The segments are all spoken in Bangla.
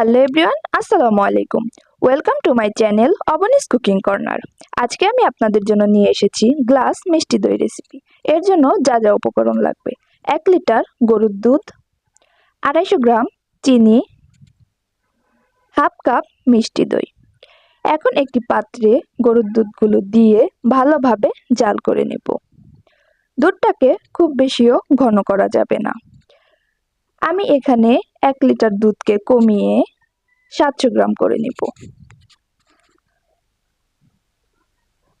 হ্যালো এভরিওয়ান আসসালামু আলাইকুম welcome to my channel Abonis cooking corner আজকে আমি আপনাদের জন্য নিয়ে এসেছি গ্লাস মিষ্টি দই রেসিপি এর জন্য যা যা উপকরণ লাগবে। এক লিটার গরুর দুধ, আড়াইশো গ্রাম চিনি, হাফ কাপ মিষ্টি দই। এখন একটি পাত্রে গরুর দুধগুলো দিয়ে ভালোভাবে জাল করে নেব। দুধটাকে খুব বেশিও ঘন করা যাবে না। আমি এখানে এক লিটার দুধকে কমিয়ে সাতশো গ্রাম করে নিব।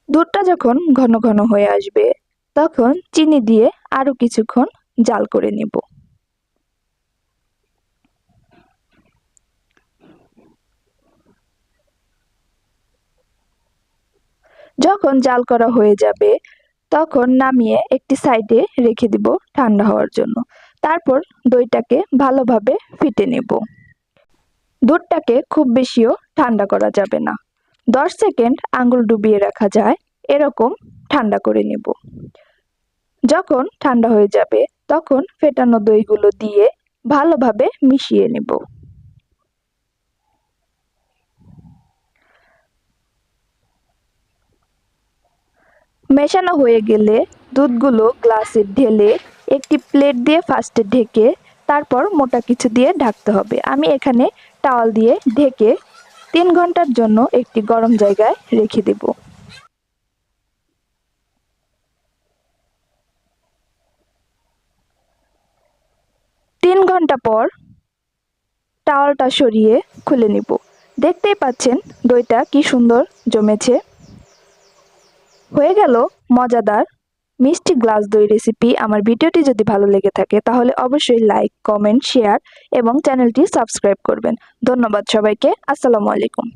দুধটা যখন ঘন ঘন হয়ে আসবে, তখন চিনি দিয়ে আরও কিছুক্ষণ জাল করে নিব। যখন জাল করা হয়ে যাবে, তখন নামিয়ে একটি সাইডে রেখে দিব ঠান্ডা হওয়ার জন্য। তারপর দইটাকে ভালোভাবে ফিটে নেব। দুধটাকে খুব বেশিও ঠান্ডা করা যাবে না। দশ সেকেন্ড আঙুল ডুবিয়ে রাখা যায়, এরকম ঠান্ডা করে নেব। যখন ঠান্ডা হয়ে যাবে, তখন ফেটানো দইগুলো দিয়ে ভালোভাবে মিশিয়ে নেব। মেশানো হয়ে গেলে দুধগুলো গ্লাসে ঢেলে একটি প্লেট দিয়ে ফার্স্টে ঢেকে তারপর মোটা কিছু দিয়ে ঢাকতে হবে। আমি এখানে টাওয়াল দিয়ে ঢেকে তিন ঘণ্টার জন্য একটি গরম জায়গায় রেখে দেব। তিন ঘণ্টা পর টাওয়ালটা সরিয়ে খুলে নিব। দেখতেই পাচ্ছেন দইটা কি সুন্দর জমেছে। হয়ে গেল মজাদার মিষ্টি গ্লাস দই রেসিপি আমার ভিডিওটি যদি ভালো লেগে থাকে, তাহলে অবশ্যই লাইক কমেন্ট শেয়ার এবং চ্যানেলটি সাবস্ক্রাইব করবেন। ধন্যবাদ সবাইকে। আসসালামু আলাইকুম।